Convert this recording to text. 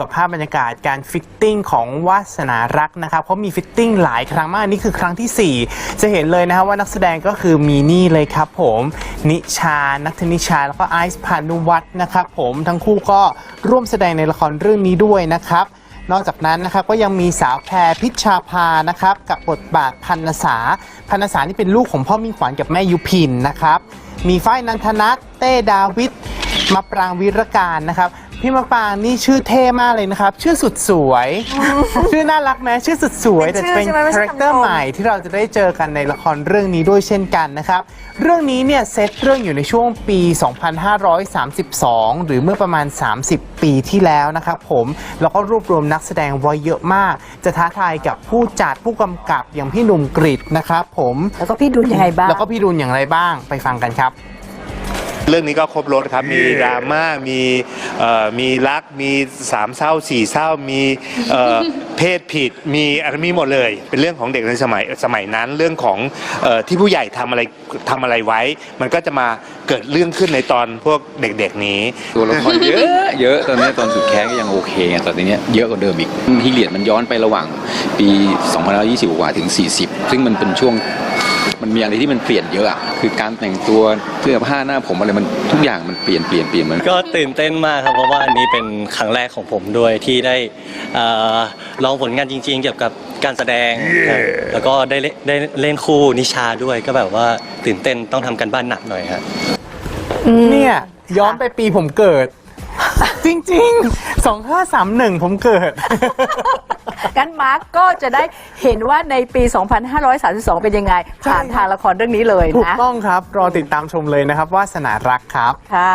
กับภาพบรรยากาศการฟิตติ้งของวาสนารักนะครับเขามีฟิตติ้งหลายครั้งมาก นี่คือครั้งทีสี่4 จะเห็นเลยนะครับว่านักแสดงก็คือมีนี่เลยครับผม นิชา นัทธนิชา แล้วก็ไอซ์พานุวัฒน์นะครับผมทั้งคู่ก็ร่วมแสดงในละครเรื่องนี้ด้วยนะครับนอกจากนั้นนะครับก็ยังมีสาวแพรพิชชาภานะครับกับบทบาทพันนษาพันนษานี่เป็นลูกของพ่อมิ่งขวัญกับแม่ยุพินนะครับมีฝ้ายนันทนัทเต้ดาวิดมาปรางวิรการนะครับ พี่มาปรางนี่ชื่อเท่มากเลยนะครับ ชื่อสุดสวย ชื่อน่ารักไหมชื่อสุดสวยเป็แต่นจะเป็นชื่อใช่ไหมไม่คาใช่แรคเตอร์คำชมใหม่ที่เราจะได้เจอกันในละครเรื่องนี้ด้วยเช่นกันนะครับ เรื่องนี้เนี่ยเซตเรื่องอยู่ในช่วงปี 2532 หรือเมื่อประมาณ 30 ปีที่แล้วนะครับผมแล้วก็รวบรวมนักแสดงไว้เยอะมาก จะท้าทายกับผู้จัดผู้กำกับอย่างพี่หนุ่มกริดนะครับผมแล้วก็พี่ดุลยังไงบ้างแล้วก็พี่รุนอย่างไรบ้างไปฟังกันครับ เรื่องนี้ก็ครบรถครับ มีดราม่า มี เอ่อมีรักมีสามเศร้าสี่เศร้ามีเอ่อ เพศผิดมีอะไรมีหมดเลย เป็นเรื่องของเด็กในสมัยสมัยนั้นเรื่องของเออที่ผู้ใหญ่ทำอะไรทำอะไรไว้ มันก็จะมาเกิดเรื่องขึ้นในตอนพวกเด็กๆนี้ ตัวละครเยอะ เยอะตอนนี้ตอนสุดแค้นก็ยังโอเคไงตอนนี้เยอะกว่าเดิมอีกฮีเลียดมันย้อนไประหว่างปี 2020 กว่าถึง 40 ซึ่งมันเป็นช่วง มันมีอะไรที่มันเปลี่ยนเยอะอะคือการแต่งตัวเสื้อผ้าหน้าผมอะไรมันทุกอย่างมันเปลี่ยนเปลี่ยนเปลี่ยนมันก็ตื่นเต้นมากครับเพราะว่าอันนี้เป็นครั้งแรกของผมด้วยที่ได้เอ่อลองผลงานจริง ๆ เกี่ยวกับการแสดงครับแล้วก็ได้เล่นได้เล่นคู่นิชาด้วยก็แบบว่าตื่นเต้นต้องทำกันบ้านหนักหน่อยครับเนี่ยย้อนไปปีผมเกิด จริงๆ2531ผมเกิด งั้นมาร์กก็จะได้เห็นว่าในปี 2532 เป็นยังไง ผ่านทางละครเรื่องนี้เลยถูกนะ ต้องครับ รอติดตามชมเลยนะครับว่าสนารักครับ ค่ะ